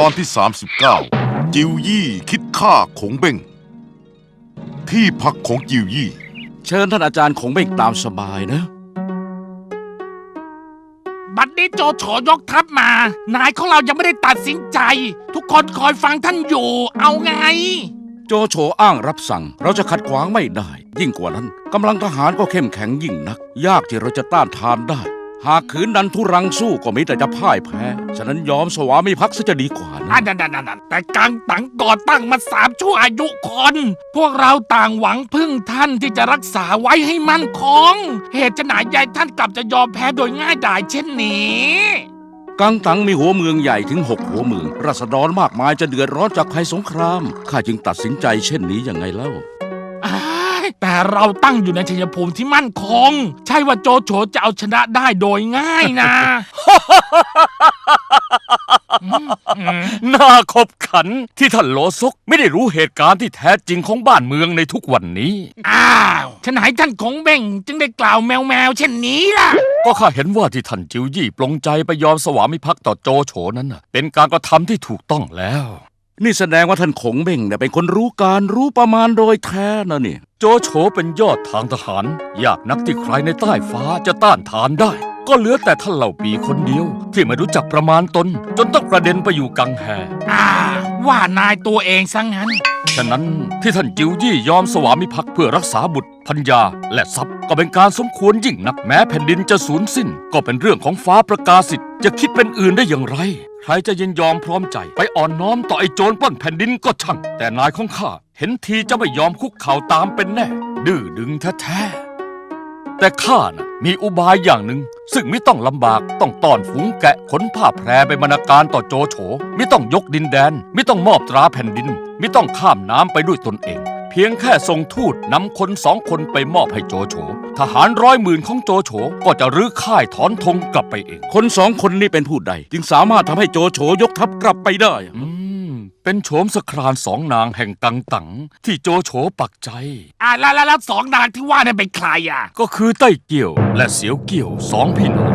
ตอนที่ 39 จิวยี่คิดฆ่าขงเบ้งที่พักของจิวยี่ เชิญท่านอาจารย์คงเบ่งตามสบายนะ บัดนี้โจโฉยกทัพมา นายของเรายังไม่ได้ตัดสินใจ ทุกคนคอยฟังท่านอยู่ เอาไง โจโฉอ้างรับสั่ง เราจะขัดขวางไม่ได้ ยิ่งกว่านั้นกำลังทหารก็เข้มแข็งยิ่งนัก ยากที่เราจะต้านทานได้ หากขืนดันทุรังสู้ก็มีแต่จะพ่ายแพ้ ฉะนั้นยอมสวามิภักดิ์ซะจะดีกว่านะ อันนั้นนั่นแต่กังตังก่อตั้งมาสามชั่วอายุคน พวกเราต่างหวังพึ่งท่านที่จะรักษาไว้ให้มั่นคง เหตุจะไหนยายท่านกลับจะยอมแพ้โดยง่ายดายเช่นนี้ กังตังมีหัวเมืองใหญ่ถึงหกหัวเมืองราษฎรมากมายจะเดือดร้อนจากภัยสงคราม ข้าจึงตัดสินใจเช่นนี้ยังไงเล่าอ้าย แต่เราตั้งอยู่ในชัยภูมิที่มั่นคง ใช่ว่าโจโฉจะเอาชนะได้โดยง่ายนะ น่าขบขันที่ท่านโลซกไม่ได้รู้เหตุการณ์ที่แท้จริงของบ้านเมืองในทุกวันนี้ อ้าวฉนไหนท่านคงเบ่งจึงได้กล่าวแมวแมวๆเช่นนี้ล่ะ ก็ข้าเห็นว่าที่ท่านจิวยี่ปลงใจไปยอมสวามิภักดิ์ต่อโจโฉนั้นน่ะเป็นการกระทำที่ถูกต้องแล้ว นี่แสดงว่าท่านคงเบ่งเนี่ยเป็นคนรู้การรู้ประมาณโดยแท้นะนี่ โจโฉเป็นยอดทางทหาร ยากนักที่ใครในใต้ฟ้าจะต้านทานได้ ก็เหลือแต่ท่านเหล่าปีคนเดียว ที่ไม่รู้จักประมาณตน จนต้องกระเด็นไปอยู่กังแฮอ่า ว่านายตัวเองซะงั้น ฉะนั้นที่ท่านจิวยี่ยอมสวามิภักดิ์เพื่อรักษาบุตรพัญญาและทรัพย์ก็เป็นการสมควรยิ่งนักแม้แผ่นดินจะสูญสิ้น ก็เป็นเรื่องของฟ้าประกาศสิทธิ์จะคิดเป็นอื่นได้อย่างไร ใครจะยินยอมพร้อมใจ ไปอ่อนน้อมต่อไอ้โจรปล้นแผ่นดินก็ช่าง แต่นายของข้าเห็นทีจะไม่ยอมคุกเข่าตามเป็นแน่ ดื้อดึงแท้ๆแต่ข้าน่ะมีอุบายอย่างหนึ่ง ซึ่งไม่ต้องลำบากต้องต้อนฝูงแกะขนผ้าแพรไปบรณาการต่อโจโฉไม่ต้องยกดินแดน ไม่ต้องมอบตราแผ่นดิน ไม่ต้องข้ามน้ำไปด้วยตนเอง พียงแค่ส่งทูตนำคนสองคนไปมอบให้โจโฉ ทหารร้อยหมื่นของโจโฉก็จะรื้อค่ายถอนธงกลับไปเอง คนสองคนนี้เป็นผู้ใด จึงสามารถทำให้โจโฉยกทัพกลับไปได้อืมเป็นโฉมสครานสองนางแห่งกังตังที่โจโฉปักใจ อ่าแล้วแล้วแล้วสองนางที่ว่าเนี่ยเป็นใครอะ ก็คือไต้เกี่ยว และเสียวเกี่ยวสองพี่น้อง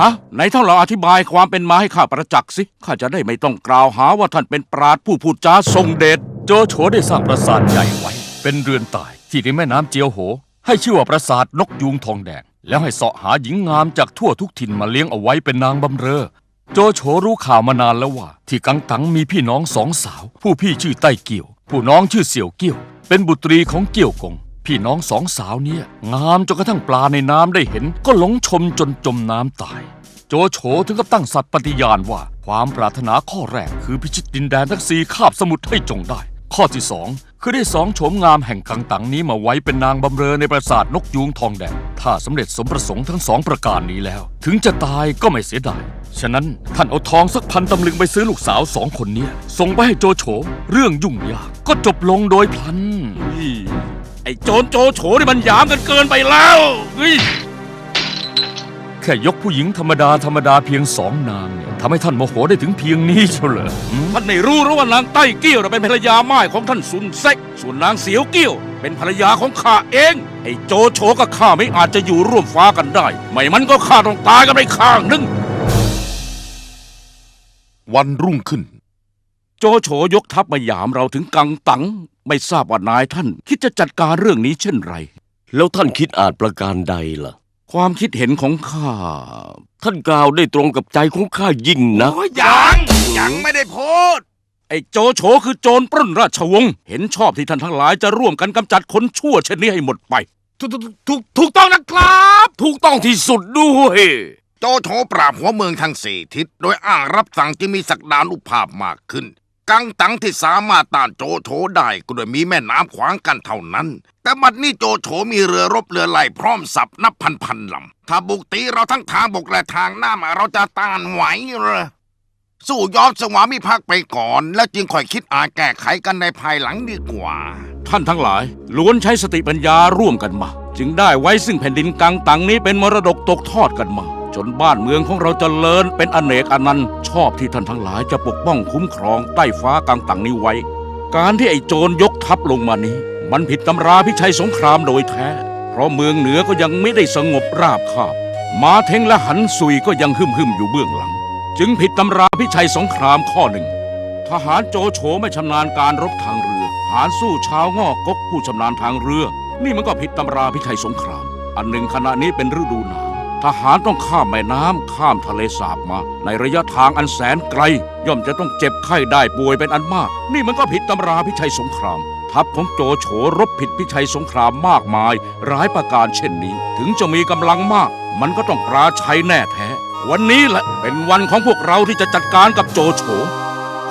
ฮะไหนท่านลองอธิบายความเป็นมาให้ข้าประจักษ์สิข้าจะได้ไม่ต้องกล่าวหาว่าท่านเป็นปราดผู้พูดจาทรงเดช โจโฉได้สร้างปราสาทใหญ่ไว้ เป็นเรือนตายที่ในแม่น้ำเจียวโห ให้ชื่อว่าปราสาทนกยูงทองแดง แล้วให้เสาะหาหญิงงามจากทั่วทุกถิ่นมาเลี้ยงเอาไว้เป็นนางบำเรอ โจโฉรู้ข่าวมานานแล้วว่า ที่กังตังมีพี่น้องสองสาว ผู้พี่ชื่อไต้เกี่ยว ผู้น้องชื่อเสี่ยวเกี่ยว เป็นบุตรีของเกี่ยวกง พี่น้องสองสาวเนี่ยงามจนกระทั่งปลาในน้ำได้เห็น ก็หลงชมจนจมน้ำตาย โจโฉถึงกับตั้งสัตย์ปฏิญาณว่า ความปรารถนาข้อแรกคือพิชิตดินแดนทั้งสี่คาบสมุทรให้จงได้ ข้อที่สองคือได้สองโฉมงามแห่งกังตังนี้มาไว้เป็นนางบำเรอในปราสาทนกยูงทองแดง ถ้าสำเร็จสมประสงค์ทั้งสองประการนี้แล้ว ถึงจะตายก็ไม่เสียดาย ฉะนั้นท่านเอาทองสักพันตำลึงไปซื้อลูกสาวสองคนเนี้ยส่งไปให้โจโฉ เรื่องยุ่งยากก็จบลงโดยพลันไอ้โจรโจโฉนี่มันหยามกันเกินไปแล้วเฮ้ยแค่ยกผู้หญิงธรรมดาธรรมดาเพียงสองนางเนี่ย ทำให้ท่านโมโหได้ถึงเพียงนี้เชียวเหรอหืมท่านไม่รู้หรือว่านางใต้เกี้ยวน่ะเป็นภรรยาม่ายของท่านซุนเซ็ก ส่วนนางเสียวเกี้ยว เป็นภรรยาของข้าเอง ไอ้โจโฉกับข้าไม่อาจจะอยู่ร่วมฟ้ากันได้ ไม่มันก็ข้าต้องตายกันไปข้างหนึงวันรุ่งขึ้น โจโฉยกทัพมาหยามเราถึงกังตัง ไม่ทราบว่านายท่าน คิดจะจัดการเรื่องนี้เช่นไร แล้วท่านคิดอาจประการใดล่ะ ความคิดเห็นของข้า ท่านกล่าวได้ตรงกับใจของข้ายิ่งนะโอ้ยยังยังไม่ได้พูด ไอ้โจโฉคือโจรปล้นราชวงศ์เห็นชอบที่ท่านทั้งหลายจะร่วมกันกำจัดคนชั่วเช่นนี้ให้หมดไป ถูกถูกถูกถูกต้องนะครับ ถูกต้องที่สุดด้วย โจโฉปราบหัวเมืองทั้งสี่ทิศ โดยอ้างรับสั่งจึงมีศักดานุภาพมากขึ้น กังตังที่สามารถต้านโจโฉได้ก็โดยมีแม่น้ำขวางกันเท่านั้น แต่บัดนี้โจโฉมีเรือรบเรือไหลพร้อมสับนับพันพันลำ ถ้าบุกตีเราทั้งทางบกและทางน้ำเราจะต้านไหวหรอสู้ยอมสวามิภักดิ์ไปก่อน แล้วจึงค่อยคิดอาแก้ไขกันในภายหลังดีกว่า ท่านทั้งหลายล้วนใช้สติปัญญาร่วมกันมา จึงได้ไว้ซึ่งแผ่นดินกังตังนี้เป็นมรดกตกทอดกันมา จนบ้านเมืองของเราจเจริญเป็นอเนกอนันต์ชอบที่ท่านทั้งหลายจะปกป้องคุ้มครองใต้ฟ้ากังตังนี้ไว้ การที่ไอ้โจรยกทัพลงมานี้ มันผิดตำราพิชัยสงครามโดยแท้ เพราะเมืองเหนือก็ยังไม่ได้สงบราบคาบ มาเทงและหันซุยก็ยังหึ่มหึมอยู่เบื้องหลัง จึงผิดตำราพิชัยสงครามข้อหนึ่ง ทหารโจโฉไม่ชำนาญการรบทางเรือ หารสู้ชาวงอกกผู้ชำนาญทางเรือ นี่มันก็ผิดตำราพิชัยสงคราม อันหนึ่งขณะนี้เป็นฤดูหนาว ทหารต้องข้ามแม่น้ำข้ามทะเลสาบมา ในระยะทางอันแสนไกล ย่อมจะต้องเจ็บไข้ได้ป่วยเป็นอันมาก นี่มันก็ผิดตำราพิชัยสงคราม ทัพของโจโฉรบผิดพิชัยสงครามมากมาย ร้ายประการเช่นนี้ ถึงจะมีกำลังมาก มันก็ต้องปราชัยแน่แท้ วันนี้แหละเป็นวันของพวกเราที่จะจัดการกับโจโฉ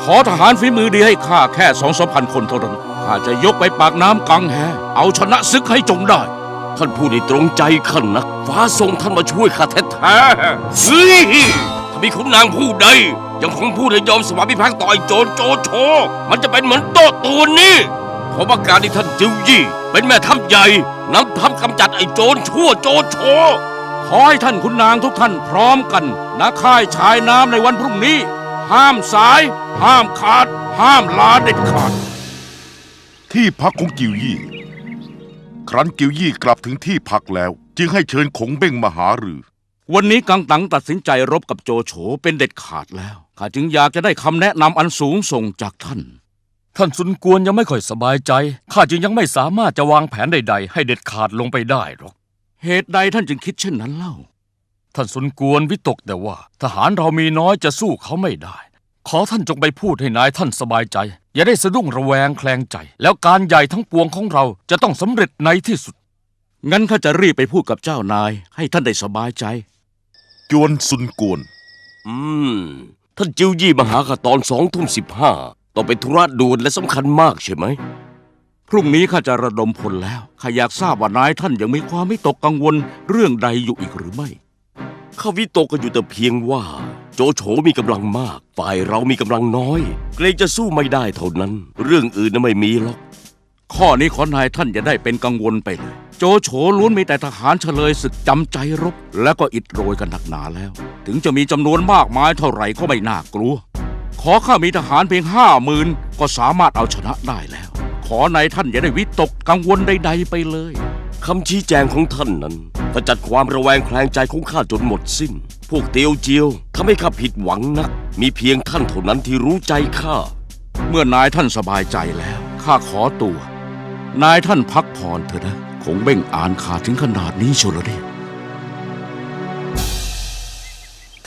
ขอทหารฝีมือดีให้ข้าแค่สองสมพันคนเท่านั้นข้าจะยกไปปากน้ำกังแฮเอาชนะศึกให้จงได้ ท่านพูดได้ตรงใจขันนัก ฟ้าส่งท่านมาช่วยข้าแท้ๆเฮ้ยถ้ามีคุณนางผู้ใด ยังคงพูดให้ยอมสวามิภักดิ์ต่อไอ้โจรโจโฉมันจะเป็นเหมือนโตตัวนี้เพราะว่าการที่ท่านจิวยี่ เป็นแม่ทัพใหญ่นำทัพกำจัดไอ้โจรชั่วโจโฉขอให้ท่านคุณนางทุกท่านพร้อมกันณค่ายชายน้ำในวันพรุ่งนี้ ห้ามสาย ห้ามขาด ห้ามลาเด็ดขาด ที่พักของกิวยี่ รั้นกิวยี่กลับถึงที่พักแล้ว จึงให้เชิญขงเบ้งมาหารือ วันนี้กังตังตัดสินใจรบกับโจโฉเป็นเด็ดขาดแล้วข้าจึงอยากจะได้คำแนะนำอันสูงส่งจากท่าน ท่านสุนกวนยังไม่ค่อยสบายใจข้าจึงยังไม่สามารถจะวางแผนใด ๆ ให้เด็ดขาดลงไปได้หรอกเหตุใดท่านจึงคิดเช่นนั้นเล่า ท่านสุนกวนวิตกแต่ว่า ทหารเรามีน้อยจะสู้เขาไม่ได้ ขอท่านจงไปพูดให้นายท่านสบายใจ อย่าได้สะดุ้งระแวงแคลงใจ แล้วการใหญ่ทั้งปวงของเราจะต้องสำเร็จในที่สุด งั้นข้าจะรีบไปพูดกับเจ้านาย ให้ท่านได้สบายใจ จวนซุนกวน อืม ท่านจิวยี่มาหาข้าตอนสองทุ่มสิบห้าต้องเป็นธุระด่วนและสำคัญมากใช่ไหม พรุ่งนี้ข้าจะระดมพลแล้วข้าอยากทราบว่านายท่านยังมีความไม่ตกกังวลเรื่องใดอยู่อีกหรือไม่ ข้าวิตกกันอยู่แต่เพียงว่า โจโฉมีกำลังมาก ฝ่ายเรามีกำลังน้อย เกรงจะสู้ไม่ได้เท่านั้น เรื่องอื่นน่ะไม่มีหรอก ข้อนี้ขอนายท่านอย่าได้เป็นกังวลไปเลย โจโฉล้วนมีแต่ทหารเฉลยศึกจำใจรบ แล้วก็อิดโรยกันหนักหนาแล้ว ถึงจะมีจำนวนมากมายเท่าไหร่ก็ไม่น่ากลัว ขอข้ามีทหารเพียงห้าหมื่นก็สามารถเอาชนะได้แล้ว ขอนายท่านอย่าได้วิตกกังวลใด ๆ ไปเลย คำชี้แจงของท่านนั้นขจัดความระแวงแคลงใจของข้าจนหมดสิ้นพ วกเตียวเจียวทำให้ข้าผิดหวังนัก มีเพียงท่านเท่านั้นที่รู้ใจข้า เมื่อนายท่านสบายใจแล้วข้าขอตัว นายท่านพักผ่อนเถอะนะคงเบ่งอ่านขาถึงขนาดนี้เชียวเหรอเนี่ย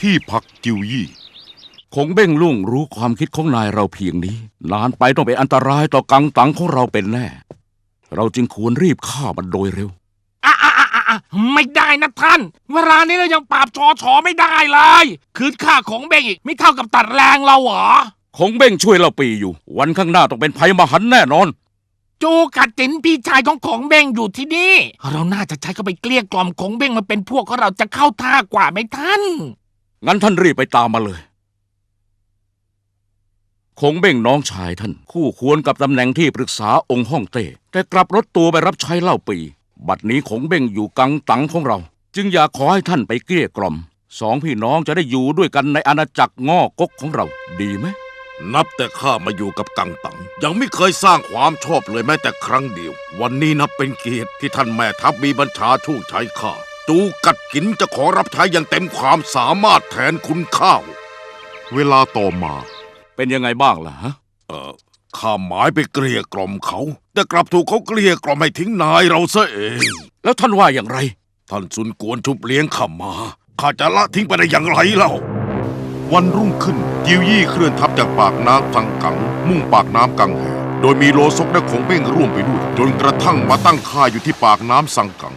ที่พักกิวยี่คงเบ้งลุ่งรู้ความคิดของนายเราเพียงนี้ นานไปต้องเป็นอันตรายต่อกังตังของเราเป็นแน่ เราจึงควรรีบฆ่ามันโดยเร็ว ไม่ได้นะท่าน เวลานี้เรายังปราบชอชอไม่ได้เลย คืนค่าของเบงอีกไม่เท่ากับตัดแรงเราเหรอ คงเบ้งช่วยเราปีอยู่ วันข้างหน้าต้องเป็นภัยมหันต์แน่นอน จูกัดจินพี่ชายของของเบงอยู่ที่นี่ เราน่าจะใช้เขาไปเกลี้ยกล่อมของเบงมาเป็นพวกของเราจะเข้าท่ากว่าไหมท่าน งั้นท่านรีบไปตามมาเลย คงเบ้งน้องชายท่าน คู่ควรกับตำแหน่งที่ปรึกษาองค์ฮ่องเต้แต่กลับรถตัวไปรับใช้เล่าปี บัดนี้คงเบ้งอยู่กังตังของเรา จึงอยากขอให้ท่านไปเกลี้ยกล่อม สองพี่น้องจะได้อยู่ด้วยกันในอาณาจักรง่อกกของเรา ดีไหม นับแต่ข้ามาอยู่กับกังตัง ยังไม่เคยสร้างความชอบเลยแม้แต่ครั้งเดียว วันนี้นับเป็นเกียรติที่ท่านแม่ทัพมีบัญชาช่วงใช้ข้าจูกัดกินจะขอรับใช้อย่างเต็มความสามารถแทนคุณข้าว เวลาต่อมา เป็นยังไงบ้างล่ะฮะ เออ ข้าหมายไปเกลี้ยกล่อมเขา แต่กลับถูกเขาเกลี้ยกล่อมให้ทิ้งนายเราซะเอง แล้วท่านว่าอย่างไร ท่านซุนกวนชุบเลี้ยงข้ามาข้าจะละทิ้งไปได้อย่างไรเล่า วันรุ่งขึ้นกิวยี่เคลื่อนทัพจากปากน้ำสังกัง มุ่งปากน้ำกังแหโดยมีโลซกและขงเบ้งร่วมไปด้วยจนกระทั่งมาตั้งค่ายอยู่ที่ปากน้ำสังกัง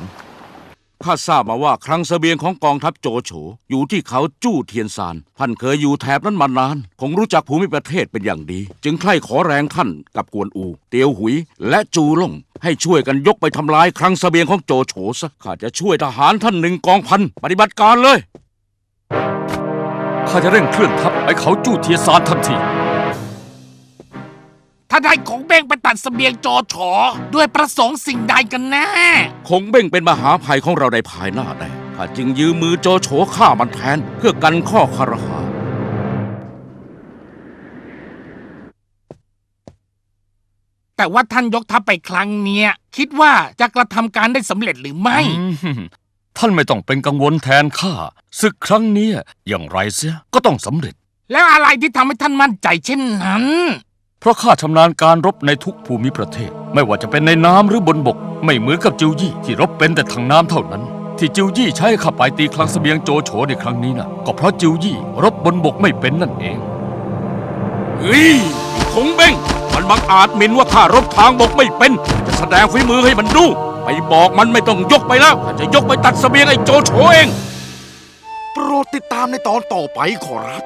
ข้าทราบมาว่าคลังเสบียงของกองทัพโจโฉอยู่ที่เขาจู้เทียนซานท่านเคยอยู่แถบนั้นมานาน คงรู้จักภูมิประเทศเป็นอย่างดี จึงใคร่ขอแรงท่านกับกวนอู เตียวหุย และจูหลงให้ช่วยกันยกไปทำลายคลังเสบียงของโจโฉซะข้าจะช่วยทหารท่านหนึ่งกองพันปฏิบัติการเลยข้าจะเร่งเคลื่อนทัพไปเขาจู้เทียนซานทันที ถ้าได้ของเบงไปตัดเสบียงจอชอด้วยประสงค์สิ่งใดกันแน่ คงเบ่งเป็นมหาภัยของเราในภายหน้าแน่ข้าจึงยืมมือโจโฉฆ่ามันแทน เพื่อกันข้อคารหา แต่ว่าท่านยกทัพไปครั้งเนี้ย คิดว่าจะกระทำการได้สำเร็จหรือไม่ อืมท่านไม่ต้องเป็นกังวลแทนข้าศึกครั้งเนี้ยอย่างไรเสียก็ต้องสำเร็จ แล้วอะไรที่ทำให้ท่านมั่นใจเช่นนั้น เพราะข้าชำนาญการรบในทุกภูมิประเทศ ไม่ว่าจะเป็นในน้ำหรือบนบก ไม่เหมือนกับจิวยี่ที่รบเป็นแต่ทางน้ำเท่านั้น ที่จิวยี่ใช้ข้าไปตีคลังเสบียงโจโฉในครั้งนี้นะก็เพราะจิวยี่รบบนบกไม่เป็นนั่นเองเฮ้ยคงเบ้งมันบังอาจหมินว่าข้ารบทางบกไม่เป็น จะแสดงฝีมือให้มันดูไปบอกมันไม่ต้องยกไปแล้วข้าจะยกไปตัดเสบียงไอ้โจโฉเอง โปรดติดตามในตอนต่อไปขอรับ